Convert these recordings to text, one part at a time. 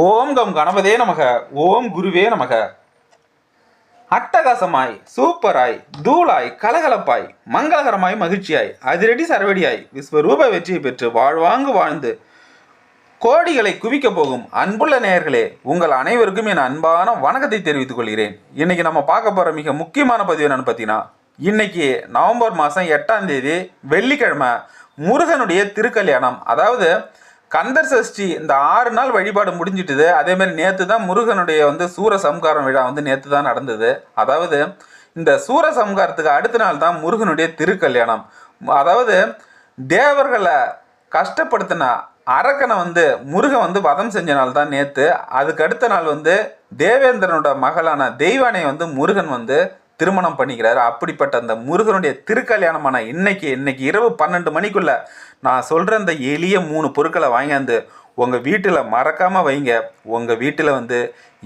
ஓம் come கணபதே நமக ஓம் குருவே நமக. அட்டகாசமாய் சூப்பராய் தூளாய் கலகலப்பாய் மங்களகரமாய் மகிழ்ச்சியாய் அதிரடி சரவடியாய் விஸ்வரூப வெற்றியை பெற்று வாழ்வாங்கு வாழ்ந்து கோடிகளை குவிக்க போகும் அன்புள்ள நேயர்களே உங்கள் அனைவருக்கும் என் அன்பான வணக்கத்தை தெரிவித்துக் கொள்கிறேன். இன்னைக்கு நம்ம பார்க்க போகிற மிக முக்கியமான பதிவு என்னன்னு பார்த்தீங்கன்னா இன்னைக்கு நவம்பர் மாதம் எட்டாம் தேதி வெள்ளிக்கிழமை முருகனுடைய திருக்கல்யாணம். அதாவது கந்தர் சஷ்டி இந்த ஆறு நாள் வழிபாடு முடிஞ்சிட்டுது. அதேமாரி நேற்று தான் முருகனுடைய வந்து சூர சம்காரம் விழா வந்து நேற்று தான் நடந்தது. அதாவது இந்த சூர சம்காரத்துக்கு அடுத்த நாள் தான் முருகனுடைய திருக்கல்யாணம். அதாவது தேவர்களை கஷ்டப்படுத்தின அரக்கனை வந்து முருகன் வந்து வதம் செஞ்ச நாள் தான் நேற்று அதுக்கு அடுத்த நாள் வந்து தேவேந்திரனோட மகளான தெய்வானை வந்து முருகன் வந்து திருமணம் பண்ணிக்கிறாரு. அப்படிப்பட்ட அந்த முருகனுடைய திருக்கல்யாணமான இன்னைக்கு இன்னைக்கு இரவு பன்னெண்டு மணிக்குள்ள நான் சொல்கிற இந்த எளிய மூணு பொருட்களை வாங்கியாந்து உங்கள் வீட்டில் மறக்காமல் வைங்க. உங்கள் வீட்டில் வந்து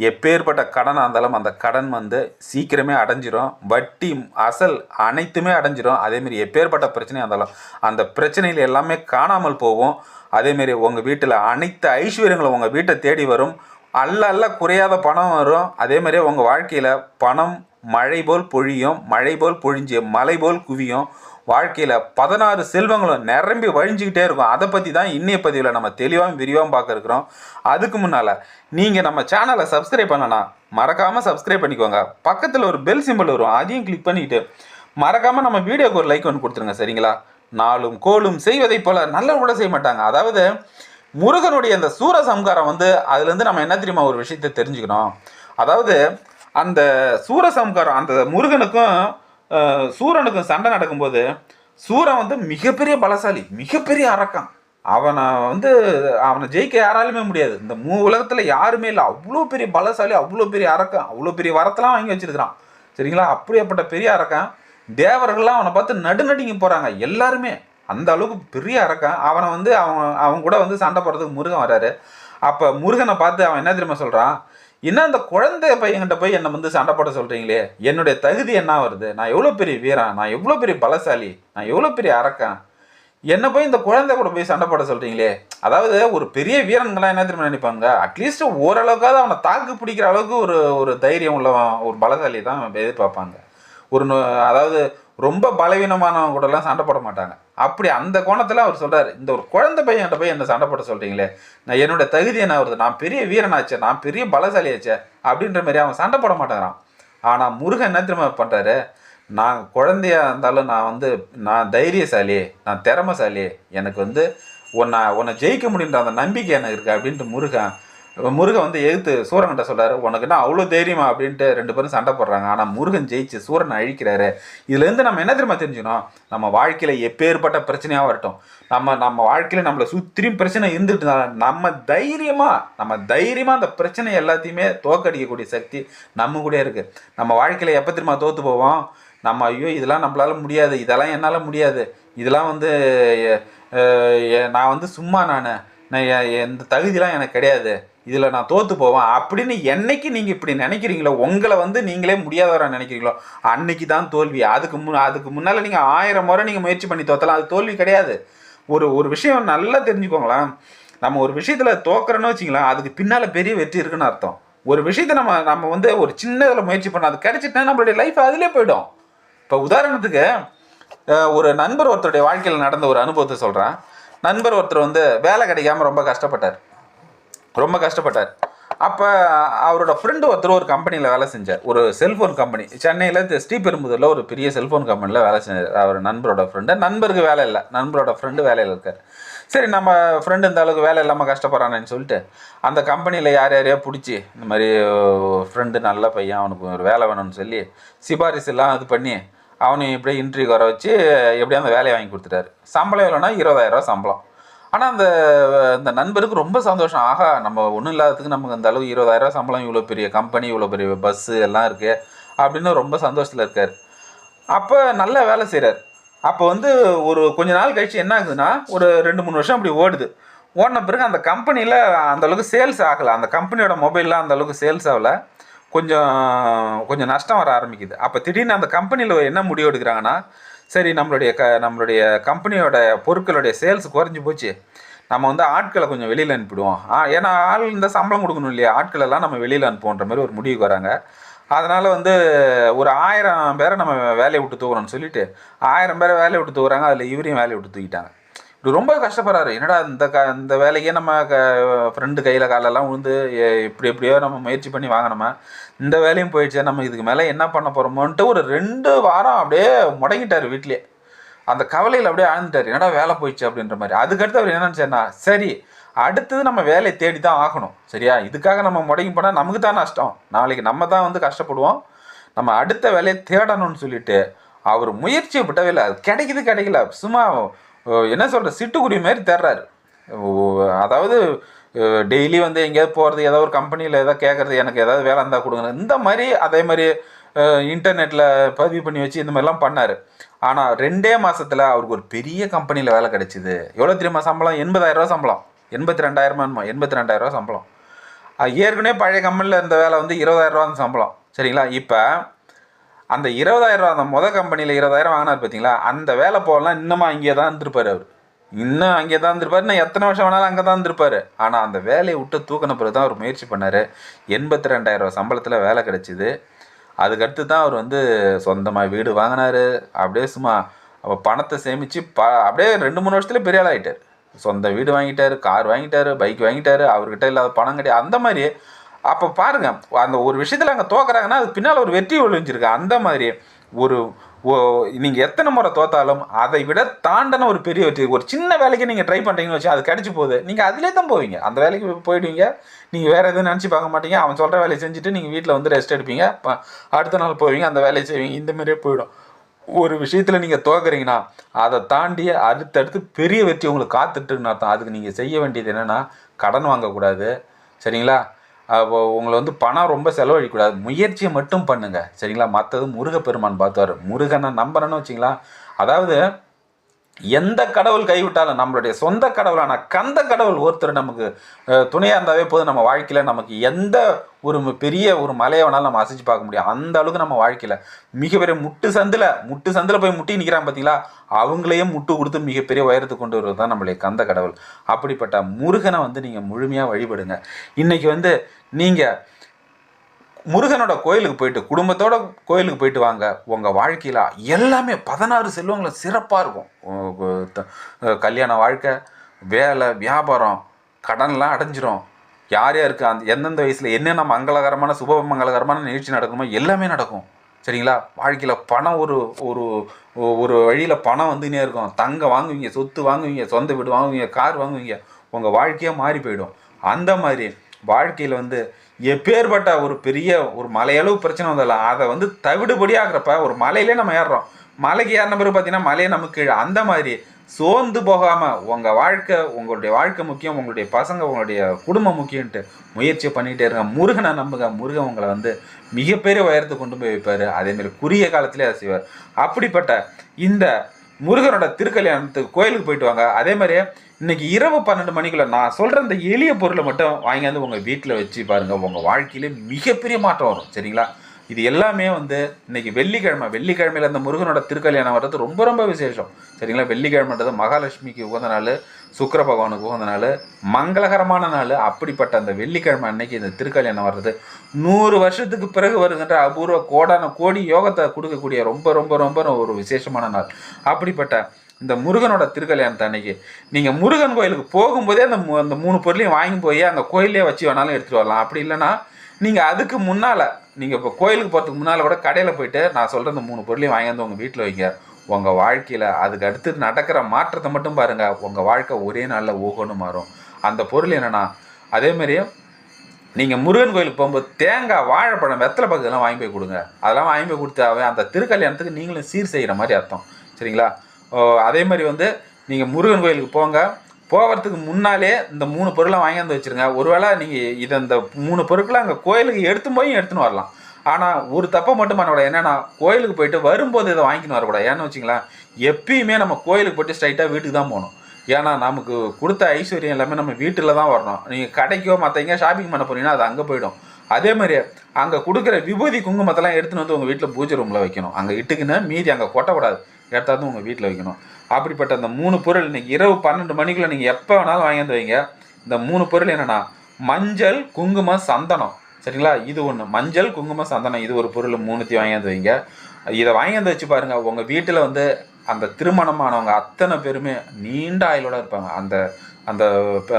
எப்பேற்பட்ட கடனாக இருந்தாலும் அந்த கடன் வந்து சீக்கிரமே அடைஞ்சிரும். வட்டி அசல் அனைத்துமே அடைஞ்சிரும். அதேமாரி எப்பேற்பட்ட பிரச்சனையாக இருந்தாலும் அந்த பிரச்சனையில் எல்லாமே காணாமல் போகும். அதேமாரி உங்கள் வீட்டில் அனைத்து ஐஸ்வர்யங்களும் உங்கள் வீட்டை தேடி வரும். அல்ல அல்ல குறையாத பணம் வரும். அதே மாதிரியே உங்கள் வாழ்க்கையில் பணம் மழை போல் பொழியும். மழை போல் பொழிஞ்சு மலை போல் குவியும். வாழ்க்கையில் பதினாறு செல்வங்களும் நிரம்பி வழிஞ்சிக்கிட்டே இருக்கும். அதை பற்றி தான் இன்னைய பதிவில் நம்ம தெளிவாக விரிவாக பார்க்க இருக்கிறோம். அதுக்கு முன்னால் நீங்கள் நம்ம சேனலை சப்ஸ்கிரைப் பண்ணனா மறக்காமல் சப்ஸ்கிரைப் பண்ணிக்கோங்க. பக்கத்தில் ஒரு பெல் சிம்பிள் வரும். அதையும் கிளிக் பண்ணிவிட்டு மறக்காமல் நம்ம வீடியோக்கு ஒரு லைக் ஒன்று கொடுத்துருங்க சரிங்களா? நாளும் கோலும் செய்வதைப் போல நல்ல கூட செய்ய மாட்டாங்க. அதாவது முருகனுடைய அந்த சூர சம்காரம் வந்து அதுலேருந்து நம்ம என்ன தெரியுமா ஒரு விஷயத்தை தெரிஞ்சுக்கணும்? அதாவது அந்த சூர சம்காரம் அந்த முருகனுக்கும் சூரனுக்கும் சண்டை நடக்கும்போது சூரன் வந்து மிகப்பெரிய பலசாலி மிகப்பெரிய அரக்கம் அவனை வந்து அவனை ஜெயிக்க யாராலுமே முடியாது. இந்த மூ உலகத்தில் யாருமே இல்லை. அவ்வளோ பெரிய பலசாலி அவ்வளோ பெரிய அரக்கன் அவ்வளோ பெரிய வரத்தெல்லாம் வாங்கி வச்சிருக்கிறான். சரிங்களா? அப்படியேப்பட்ட பெரிய அரக்கன் தேவர்கள்லாம் அவனை பார்த்து நடுநடுங்கி போகிறாங்க எல்லாருமே. அந்த அளவுக்கு பெரிய அரக்கன். அவனை வந்து அவன் அவன் கூட வந்து சண்டை போடுறதுக்கு முருகன் வராரு. அப்போ முருகனை பார்த்து அவன் என்ன தெரியுமா சொல்கிறான் என்ன அந்த குழந்தை பையன்கிட்ட போய் என்னை வந்து சண்டை போட சொல்கிறீங்களே என்னுடைய தகுதி என்ன வருது? நான் எவ்வளோ பெரிய வீரன்? நான் எவ்வளோ பெரிய பலசாலி? நான் எவ்வளோ பெரிய அரக்கன்? என்னை போய் இந்த குழந்தை கூட போய் சண்டை போட சொல்கிறீங்களே அதாவது ஒரு பெரிய வீரன்களாம் என்ன தெரியுமா நினைப்பாங்க? அட்லீஸ்ட் ஓரளவுக்காவது அவனை தாக்கு பிடிக்கிற அளவுக்கு ஒரு ஒரு தைரியம் உள்ளவன் ஒரு பலசாலி தான் எதிர்பார்ப்பாங்க. ஒரு அதாவது ரொம்ப பலவீனமானவங்க கூடலாம் சண்டை போட மாட்டாங்க. அப்படி அந்த கோணத்தில் அவர் சொல்கிறார் இந்த ஒரு குழந்தை பையன்கிட்ட போய் என்ன சண்டை போட சொல்கிறீங்களே நான் என்னோட தகுதி என்ன வருது? நான் பெரிய வீரனாச்சே நான் பெரிய பலசாலியாச்சே அப்படின்ற மாதிரி அவன் சண்டை போட மாட்டேங்கிறான். ஆனால் முருகன் என்ன திரும்ப பண்ணுறாரு நான் குழந்தையா இருந்தாலும் நான் வந்து நான் தைரியசாலி நான் திறமசாலி எனக்கு வந்து உன்னை உன்னை ஜெயிக்க முடியுன்ற அந்த நம்பிக்கை எனக்கு இருக்குது அப்படின்ட்டு முருகன் முருகன் வந்து எதிர்த்து சூரன்கிட்ட சொல்றாரு உனக்குன்னா அவ்வளோ தைரியமா? அப்படின்ட்டு ரெண்டு பேரும் சண்டை போடுறாங்க. ஆனால் முருகன் ஜெயிச்சு சூரனை அழிக்கிறாரு. இதுலேருந்து நம்ம என்ன தெரியுமா தெரிஞ்சுக்கணும்? நம்ம வாழ்க்கையில் எப்பேற்பட்ட பிரச்சனையாக வரட்டும். நம்ம நம்ம வாழ்க்கையில் நம்மளை சுற்றியும் பிரச்சனை இருந்துட்டு நம்ம தைரியமாக நம்ம தைரியமாக அந்த பிரச்சனை எல்லாத்தையுமே தோக்கடிக்கக்கூடிய சக்தி நம்ம கூட இருக்குது நம்ம வாழ்க்கையில் எப்போ திரும்ப தோற்று போவோம்? நம்ம ஐயோ இதெல்லாம் நம்மளால முடியாது. இதெல்லாம் என்னால் முடியாது. இதெல்லாம் வந்து நான் வந்து சும்மா நான். நான் எந்த தகுதியெலாம் எனக்கு கிடையாது. இதில் நான் தோற்று போவேன் அப்படின்னு என்னைக்கு நீங்கள் இப்படி நினைக்கிறீங்களோ உங்களை வந்து நீங்களே முடியாதவராக நினைக்கிறீங்களோ அன்னைக்கு தான் தோல்வி. அதுக்கு முன் அதுக்கு முன்னால் நீங்கள் ஆயிரம் முறை நீங்கள் முயற்சி பண்ணி தோற்றலாம் அது தோல்வி கிடையாது. ஒரு ஒரு விஷயம் நல்லா தெரிஞ்சுக்கோங்களேன். நம்ம ஒரு விஷயத்தில் தோக்குறோன்னு வச்சிங்களேன் அதுக்கு பின்னால் பெரிய வெற்றி இருக்குன்னு அர்த்தம். ஒரு விஷயத்தை நம்ம நம்ம வந்து ஒரு சின்னதில் முயற்சி பண்ண அது கிடச்சிட்டா நம்மளுடைய லைஃப் அதிலே போயிடும். இப்போ உதாரணத்துக்கு ஒரு நண்பர் ஒருத்தருடைய வாழ்க்கையில் நடந்த ஒரு அனுபவத்தை சொல்கிறேன் நண்பர் ஒருத்தர் வந்து வேலை கிடைக்காம ரொம்ப கஷ்டப்பட்டார். ரொம்ப கஷ்டப்பட்டார். அப்போ அவரோட ஃப்ரெண்டு ஒருத்தர் ஒரு கம்பெனியில் வேலை செஞ்சார். ஒரு செல்ஃபோன் கம்பெனி சென்னையில் ஸ்ரீபெரும்புதூரில் ஒரு பெரிய செல்ஃபோன் கம்பெனியில் வேலை செஞ்சார். அவர் நண்பரோட ஃப்ரெண்டு நண்பருக்கு வேலை இல்லை. நண்பரோட ஃப்ரெண்டு வேலையில் இருக்கார். சரி நம்ம ஃப்ரெண்டு இந்த அளவுக்கு வேலை இல்லாமல் கஷ்டப்படுறானேன்னு சொல்லிட்டு அந்த கம்பெனியில் யார் யாரையோ பிடிச்சி இந்த மாதிரி ஃப்ரெண்டு நல்ல பையன் அவனுக்கு ஒரு வேலை வேணும்னு சொல்லி சிபாரிசு எல்லாம் இது பண்ணி அவனையும் இப்படியே இன்ட்ரிவியூ வர வச்சு எப்படியும் அந்த வேலையை வாங்கி கொடுத்துட்டாரு. சம்பளம் எவ்வளோன்னா இருபதாயிரரூவா சம்பளம். ஆனால் அந்த இந்த நண்பருக்கு ரொம்ப சந்தோஷம். ஆகா நம்ம ஒன்றும் இல்லாததுக்கு நமக்கு அந்த அளவு இருபதாயிரம் சம்பளம் இவ்வளோ பெரிய கம்பெனி இவ்வளோ பெரிய பஸ்ஸு எல்லாம் இருக்குது அப்படின்னு ரொம்ப சந்தோஷத்தில் இருக்கார். அப்போ நல்ல வேலை செய்கிறார் அப்போ வந்து ஒரு கொஞ்ச நாள் கழிச்சு என்ன ஆகுதுன்னா ஒரு ரெண்டு மூணு வருஷம் அப்படி ஓடுது. ஓடின பிறகு அந்த கம்பெனியில் அந்தளவுக்கு சேல்ஸ் ஆகலை. அந்த கம்பெனியோட மொபைல்லாம் அந்த அளவுக்கு சேல்ஸ் ஆகலை. கொஞ்சம் கொஞ்சம் நஷ்டம் வர ஆரம்பிக்குது. அப்போ திடீர்னு அந்த கம்பெனியில் என்ன முடிவு எடுக்கிறாங்கன்னா சரி நம்மளுடைய க நம்மளுடைய கம்பெனியோட பொருட்களுடைய சேல்ஸ் குறைஞ்சி போச்சு. நம்ம வந்து ஆட்களை கொஞ்சம் வெளியில் அனுப்பிடுவோம். ஏன்னா ஆள் இந்த சம்பளம் கொடுக்கணும் இல்லையா? ஆட்களெல்லாம் நம்ம வெளியில் அனுப்புவோன்ற மாதிரி ஒரு முடிவுக்கு வராங்க. அதனால் வந்து ஒரு ஆயிரம் பேரை நம்ம வேலையை விட்டு தூக்குறோம்னு சொல்லிட்டு ஆயிரம் பேரை வேலையை விட்டு தூக்குறாங்க. அதில் இவரையும் வேலையை விட்டு தூக்கிட்டாங்க. ரொம்ப கஷ்டப்படுறாரு. என்னடா இந்த க இந்த வேலையே நம்ம க ஃப்ரெண்டு கையில் காலெல்லாம் விழுந்து இப்படி எப்படியோ நம்ம முயற்சி பண்ணி வாங்கினோமா. இந்த வேலையும் போயிடுச்சே நம்ம இதுக்கு மேலே என்ன பண்ண போகிறோமோன்ட்டு ஒரு ரெண்டு வாரம் அப்படியே முடங்கிட்டார் வீட்லேயே. அந்த கவலையில் அப்படியே ஆழ்ந்துட்டார். என்னடா வேலை போயிடுச்சு அப்படின்ற மாதிரி. அதுக்கடுத்து அவர் என்ன நினச்சாருன்னா சரி அடுத்தது நம்ம வேலையை தேடி தான் ஆகணும். சரியா? இதுக்காக நம்ம முடங்கி போனால் நமக்கு தான் நஷ்டம். நாளைக்கு நம்ம தான் வந்து கஷ்டப்படுவோம். நம்ம அடுத்த வேலையை தேடணும்னு சொல்லிட்டு அவர் முயற்சியை விட்டவே இல்லை. அது கிடைக்குது கிடைக்கல. சும்மா என்ன சொல்கிற சிட்டுக்குருவி மாதிரி தர்றாரு. ஓ- அதாவது டெய்லி வந்து எங்கேயாவது போகிறது ஏதோ ஒரு கம்பெனியில் ஏதாவது கேட்குறது எனக்கு ஏதாவது வேலை இருந்தால் கொடுங்க. இந்த மாதிரி அதே மாதிரி இன்டர்நெட்டில் பதிவு பண்ணி வச்சு இந்த மாதிரிலாம் பண்ணார். ஆனால் ரெண்டே மாதத்தில் அவருக்கு ஒரு பெரிய கம்பெனியில் வேலை கிடச்சிது. எவ்வளோ தெரியுமா சம்பளம்? எண்பதாயிரரூவா சம்பளம். எண்பத்தி ரெண்டாயிரமா எண்பத்தி ரெண்டாயிரம் ரூபா சம்பளம். ஏற்கனவே பழைய கம்பெனியில் இருந்த வேலை வந்து இருபதாயிரம் ரூபா அந்த சம்பளம். சரிங்களா? இப்போ அந்த இருபதாயிரம் ரூபா அந்த மொதல் கம்பெனியில் இருபதாயிரம் வாங்கினார் பார்த்தீங்களா அந்த வேலை போகலாம் இன்னமும் அங்கேயே தான் இருந்திருப்பார் அவர். இன்னும் அங்கே தான் இருந்திருப்பார். இன்னும் எத்தனை வருஷம் வேணாலும் அங்கே தான் இருந்திருப்பார். ஆனால் அந்த வேலையை விட்டு தூக்கின பிறகு தான் அவர் முயற்சி பண்ணார். எண்பத்தி ரெண்டாயிரம் ரூபா சம்பளத்தில் வேலை கிடைச்சிது. அதுக்கடுத்து தான் அவர் வந்து சொந்தமாக வீடு வாங்கினாரு. அப்படியே சும்மா அப்போ பணத்தை சேமித்து ப அப்படியே ரெண்டு மூணு வருஷத்துல பெரிய ஆள் ஆகிட்டார் சொந்த வீடு வாங்கிட்டார் கார் வாங்கிட்டார் பைக் வாங்கிட்டார் அவர்கிட்ட இல்லாத பணம் கிடையாது. அந்த மாதிரி அப்போ பாருங்க அந்த ஒரு விஷயத்தில் அங்கே தோக்குறாங்கன்னா அது பின்னால் ஒரு வெற்றி ஒழிஞ்சிருக்கு அந்த மாதிரி ஒரு நீங்கள் எத்தனை முறை தோத்தாலும் அதை விட தாண்டன ஒரு பெரிய வெற்றி. ஒரு சின்ன வேலைக்கு நீங்கள் ட்ரை பண்ணுறீங்கன்னு வச்சு அது கிடச்சி போகுது. நீங்கள் அதிலே தான் போவீங்க. அந்த வேலைக்கு போயிடுவீங்க. நீங்கள் வேறு எதுவும் நினச்சி பார்க்க மாட்டீங்க. அவன் சொல்கிற வேலையை செஞ்சுட்டு நீங்கள் வீட்டில் வந்து ரெஸ்ட் எடுப்பீங்க. அடுத்த நாள் போவீங்க அந்த வேலையை செய்வீங்க. இந்த மாதிரியே போயிடும். ஒரு விஷயத்தில் நீங்கள் தோக்குறீங்கன்னா அதை தாண்டி அடுத்தடுத்து பெரிய வெற்றி உங்களுக்கு காத்துட்டுன்னு அர்த்தம். அதுக்கு நீங்கள் செய்ய வேண்டியது என்னென்னா கடன் வாங்கக்கூடாது. சரிங்களா? உங்களை வந்து பணம் ரொம்ப செலவழிக்கூடாது முயற்சியை மட்டும் பண்ணுங்கள் சரிங்களா? மற்றது முருகப்பெருமான் பார்த்துவார் முருகனை நம்புறேன்னு வச்சிங்களா அதாவது எந்த கடவுள் கைவிட்டாலும் நம்மளுடைய சொந்த கடவுளான கந்த கடவுள் ஒருத்தர் நமக்கு துணையாக இருந்தாவே போதும். நம்ம வாழ்க்கையில் நமக்கு எந்த ஒரு பெரிய ஒரு மலையை வேணாலும் நம்ம அசைச்சு பார்க்க முடியும். அந்த அளவுக்கு நம்ம வாழ்க்கையில் மிகப்பெரிய முட்டு சந்தில் முட்டு சந்தில் போய் முட்டி நிற்கிறான் பார்த்தீங்களா அவங்களையும் முட்டு கொடுத்து மிகப்பெரிய உயரத்துக்கு கொண்டு வருவது தான் நம்மளுடைய கந்த கடவுள். அப்படிப்பட்ட முருகனை வந்து நீங்கள் முழுமையாக வழிபடுங்க. இன்றைக்கி வந்து நீங்கள் முருகனோட கோயிலுக்கு போயிட்டு குடும்பத்தோட கோயிலுக்கு போயிட்டு வாங்க. உங்கள் வாழ்க்கையில் எல்லாமே பதினாறு செல்வங்களும் சிறப்பாக இருக்கும். கல்யாண வாழ்க்கை வேலை வியாபாரம் கடன்லாம் அடைஞ்சிரும். யார் யாருக்கு அந்த எந்தெந்த வயசில் என்னென்ன மங்களகரமான சுப மங்களகரமான நிகழ்ச்சி நடக்குமோ எல்லாமே நடக்கும். சரிங்களா? வாழ்க்கையில் பணம் ஒரு ஒரு ஒரு வழியில் பணம் வந்துனே இருக்கும். தங்கம் வாங்குவீங்க சொத்து வாங்குவீங்க சொந்த வீடு வாங்குவீங்க கார் வாங்குவீங்க உங்கள் வாழ்க்கையே மாறி போயிடும். அந்த மாதிரி வாழ்க்கையில் வந்து எப்பேற்பட்ட ஒரு பெரிய ஒரு மலையளவு பிரச்சனை வந்ததில்ல அதை வந்து தவிடுபடி ஆகிறப்ப ஒரு மலையிலே நம்ம ஏறுறோம். மலைக்கு ஏறின பிறகு பார்த்தீங்கன்னா மலையை நமக்கு கீழே. அந்த மாதிரி சோர்ந்து போகாமல் உங்கள் வாழ்க்கை உங்களுடைய வாழ்க்கை முக்கியம் உங்களுடைய பசங்க உங்களுடைய குடும்பம் முக்கியன்ட்டு முயற்சி பண்ணிகிட்டே இருங்க. முருகனை நம்புங்க. முருகன் உங்களை வந்து மிகப்பெரிய உயரத்துக்கு கொண்டு போய் வைப்பார். அதேமாரி குறுகிய காலத்திலே அதை செய்வார். அப்படிப்பட்ட இந்த முருகனோட திருக்கல்யாணத்துக்கு கோயிலுக்கு போயிட்டு வாங்க. அதே மாதிரி இன்னைக்கு இரவு பன்னெண்டு மணிக்குள்ள நான் சொல்ற இந்த எளிய பொருளை மட்டும் வாங்கியாந்து உங்க வீட்டில் வச்சு பாருங்க. உங்க வாழ்க்கையிலே மிகப்பெரிய மாற்றம் வரும். சரிங்களா? இது எல்லாமே வந்து இன்னைக்கு வெள்ளிக்கிழமை. வெள்ளிக்கிழமையில் அந்த முருகனோட திருக்கல்யாணம் வர்றது ரொம்ப ரொம்ப விசேஷம். சரிங்களா? வெள்ளிக்கிழமைன்றது மகாலட்சுமிக்கு உகந்த நாள் சுக்கிர பகவானுக்கு உகந்த நாள் மங்களகரமான நாள். அப்படிப்பட்ட அந்த வெள்ளிக்கிழமை அன்னைக்கு இந்த திருக்கல்யாணம் வர்றது. நூறு வருஷத்துக்கு பிறகு வருகின்ற அபூர்வ கோடான கோடி யோகத்தை கொடுக்கக்கூடிய ரொம்ப ரொம்ப ரொம்ப ஒரு விசேஷமான நாள். அப்படிப்பட்ட இந்த முருகனோட திருக்கல்யாணத்தை அன்னைக்கு நீங்கள் முருகன் கோயிலுக்கு போகும்போதே அந்த அந்த மூணு பொருளையும் வாங்கி போய் அங்கே கோயிலே வச்சு வேணாலும் எடுத்துகிட்டு வரலாம். அப்படி இல்லைன்னா நீங்கள் அதுக்கு முன்னால் நீங்கள் இப்போ கோயிலுக்கு போகிறதுக்கு முன்னால் கூட கடையில் போயிட்டு நான் சொல்கிற இந்த மூணு பொருளையும் வாங்கி வந்து உங்கள் வீட்டில் வைங்க. உங்கள் வாழ்க்கையில் அதுக்கு அடுத்து நடக்கிற மாற்றத்தை மட்டும் பாருங்கள் உங்கள் வாழ்க்கை ஒரே நாளில் ஓகோன்னு மாறும். அந்த பொருள் என்னென்னா அதேமாரி நீங்கள் முருகன் கோயிலுக்கு போகும்போது தேங்காய் வாழைப்பழம் வெத்தலை பக்கத்துலாம் வாங்கி போய் கொடுங்க. அதெல்லாம் வாங்கி போய் கொடுத்தாவே அந்த திருக்கல்யாணத்துக்கு நீங்களும் சீர் செய்கிற மாதிரி அர்த்தம். சரிங்களா? ஓ, அதே மாதிரி வந்து நீங்கள் முருகன் கோயிலுக்கு போங்க. போகிறதுக்கு முன்னாலே இந்த மூணு பொருளை வாங்கியாந்து வச்சுருங்க. ஒருவேளை நீங்கள் இதை இந்த மூணு பொருட்களை அங்கே கோயிலுக்கு எடுத்து போய் எடுத்துன்னு வரலாம். ஆனால் ஒரு தப்பை மட்டும் பண்ணக்கூடாது. என்னென்னா கோயிலுக்கு போயிட்டு வரும்போது இதை வாங்கின்னு வரக்கூடாது. ஏன்னு வச்சிங்களேன் எப்பயுமே நம்ம கோயிலுக்கு போயிட்டு ஸ்ட்ரைட்டாக வீட்டுக்கு தான் போகணும். ஏன்னா நமக்கு கொடுத்த ஐஸ்வர்யம் எல்லாமே நம்ம வீட்டில் தான் வரணும். நீங்கள் கடைக்கோ மற்ற எங்கேயா ஷாப்பிங் பண்ண போனீங்கன்னா அது அங்கே போயிடும். அதே மாதிரி அங்கே கொடுக்குற விபூதி குங்குமத்தெல்லாம் எடுத்துன்னு வந்து உங்கள் வீட்டில் பூஜை ரூமில் வைக்கணும். அங்கே இட்டுக்குன்னு மீதி அங்கே கொட்டக்கூடாது. எடுத்தாந்து உங்கள் வீட்டில் வைக்கணும். அப்படிப்பட்ட அந்த மூணு பொருள் இன்றைக்கி இரவு பன்னெண்டு மணிக்குள்ள நீங்கள் எப்போ வேணாலும் வாங்கியாந்து வைங்க. இந்த மூணு பொருள் என்னென்னா மஞ்சள் குங்குமம் சந்தனம். சரிங்களா? இது ஒன்று மஞ்சள் குங்குமம் சந்தனம் இது ஒரு பொருள் மூணுத்தையும் வாங்கியாந்து வைங்க. இதை வாங்கி வந்து வச்சு பாருங்கள் உங்கள் வீட்டில் வந்து அந்த திருமணமானவங்க அத்தனை பேருமே நீண்ட ஆயுளோடு இருப்பாங்க. அந்த அந்த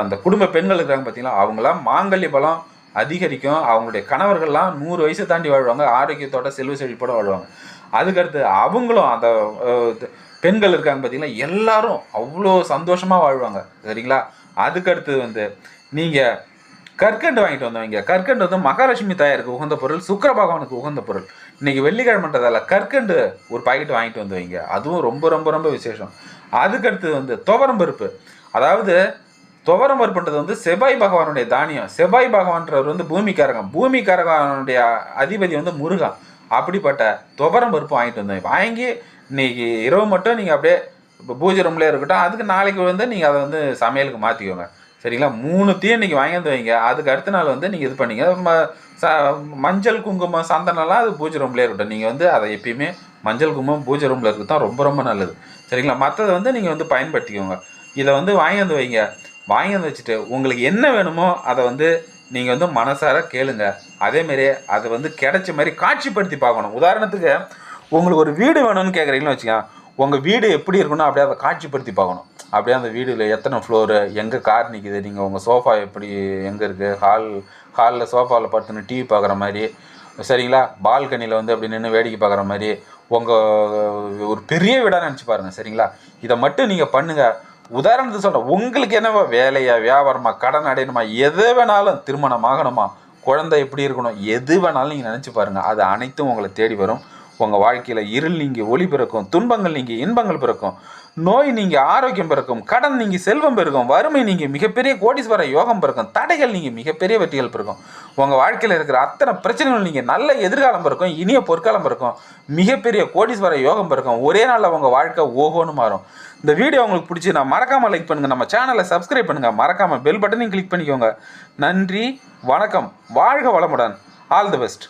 அந்த குடும்ப பெண்கள் இருக்கிறாங்க பார்த்தீங்களா அவங்களாம் மாங்கல்ய பலம் அதிகரிக்கும். அவங்களுடைய கணவர்கள்லாம் நூறு வயசை தாண்டி வாழ்வாங்க. ஆரோக்கியத்தோட செல்வ செழிப்போடு வாழ்வாங்க. அதுக்கடுத்து அவங்களும் அந்த பெண்கள் இருக்காங்க பார்த்தீங்களா எல்லாரும் அவ்வளோ சந்தோஷமாக வாழ்வாங்க. சரிங்களா? அதுக்கடுத்து வந்து நீங்கள் கற்கண்டு வாங்கிட்டு வந்தவங்க. கற்கண்டு வந்து மகாலட்சுமி தாயாருக்கு உகந்த பொருள் சுக்கர பகவானுக்கு உகந்த பொருள். இன்னைக்கு வெள்ளிக்கிழமைன்றதால கற்கண்டு ஒரு பாக்கெட் வாங்கிட்டு வந்துவிங்க. அதுவும் ரொம்ப ரொம்ப ரொம்ப விசேஷம். அதுக்கடுத்து வந்து துவரம் பருப்பு. அதாவது துவரம் பருப்புன்றது வந்து செவ்வாய் பகவானுடைய தானியம். செவ்வாய் பகவான்றவர் வந்து பூமிக்காரகம். பூமிக்காரகனுடைய அதிபதி வந்து முருகன். அப்படிப்பட்ட துவரம் பருப்பு வாங்கிட்டு வந்தேன். வாங்கி இன்னைக்கு இரவு மட்டும் நீங்கள் அப்படியே இப்போ பூஜை ரூம்லேயே இருக்கட்டும் அதுக்கு நாளைக்கு வந்து நீங்கள் அதை வந்து சமையலுக்கு மாற்றிக்கோங்க சரிங்களா? மூணுத்தையும் இன்னைக்கு இன்றைக்கி வந்து வைங்க. அதுக்கு அடுத்த நாள் வந்து நீங்கள் இது பண்ணிங்க. ம ச மஞ்சள் குங்குமம் சந்தனம்லாம் அது பூஜை ரூம்லேயே இருக்கட்டும். நீங்கள் வந்து அதை எப்பயுமே மஞ்சள் குங்குமம் பூஜை ரூமில் இருக்கிறது தான் ரொம்ப ரொம்ப நல்லது. சரிங்களா? மற்றதை வந்து நீங்கள் வந்து பயன்படுத்திக்கோங்க. இதை வந்து வாங்கி வைங்க. வாங்கி வந்து வச்சுட்டு உங்களுக்கு என்ன வேணுமோ அதை வந்து நீங்கள் வந்து மனசார கேளுங்க. அதேமாரி அதை வந்து கிடைச்ச மாதிரி காட்சிப்படுத்தி பார்க்கணும். உதாரணத்துக்கு உங்களுக்கு ஒரு வீடு வேணும்னு கேட்குறீங்கன்னு வச்சுக்கோங்க உங்கள் வீடு எப்படி இருக்குன்னு அப்படியே அதை காட்சிப்படுத்தி பார்க்கணும். அப்படியே அந்த வீடில் எத்தனை ஃப்ளோரு எங்கே கார் நிற்கிது நீங்கள் உங்கள் சோஃபா எப்படி எங்கே இருக்குது ஹால் ஹாலில் சோஃபாவில் படுத்துன்னு டிவி பார்க்குற மாதிரி சரிங்களா? பால்கனியில் வந்து அப்படி நின்று வேடிக்கை பார்க்குற மாதிரி உங்கள் ஒரு பெரிய வீடாக நினச்சி பாருங்கள் சரிங்களா? இதை மட்டும் நீங்கள் பண்ணுங்கள் உதாரணத்துக்கு சொல்கிறேன் உங்களுக்கு என்னவோ வேலையா வியாபாரமா கடன் அடையணுமா எது வேணாலும் திருமணம் ஆகணுமா குழந்தை எப்படி இருக்கணும் எது வேணாலும் நீங்கள் நினச்சி பாருங்கள் அது அனைத்தும் உங்களை தேடி வரும். உங்கள் வாழ்க்கையில் இருள் நீங்கள் ஒளி பிறக்கும் துன்பங்கள் நீங்கள் இன்பங்கள் பிறக்கும். நோய் நீங்கள் ஆரோக்கியம் பிறக்கும் கடன் நீங்கள் செல்வம் பெருக்கும் வறுமை நீங்கள் மிகப்பெரிய கோடீஸ்வர யோகம் பிறக்கும் தடைகள் நீங்கள் மிகப்பெரிய வெற்றிகள் பிறக்கும் உங்கள் வாழ்க்கையில் இருக்கிற அத்தனை பிரச்சனைகள் நீங்கள் நல்ல எதிர்காலம் பிறக்கும் இனிய பொற்காலம் பிறக்கும் மிகப்பெரிய கோடீஸ்வர யோகம் பிறக்கும் ஒரே நாளில் உங்கள் வாழ்க்கை ஓஹோன்னு மாறும். இந்த வீடியோ உங்களுக்கு பிடிச்சி நான் மறக்காமல் லைக் பண்ணுங்கள் நம்ம சேனலை சப்ஸ்கிரைப் பண்ணுங்கள் மறக்காமல் பெல் பட்டனையும் கிளிக் பண்ணிக்கோங்க. நன்றி வணக்கம் வாழ்க வளமுடன். All the best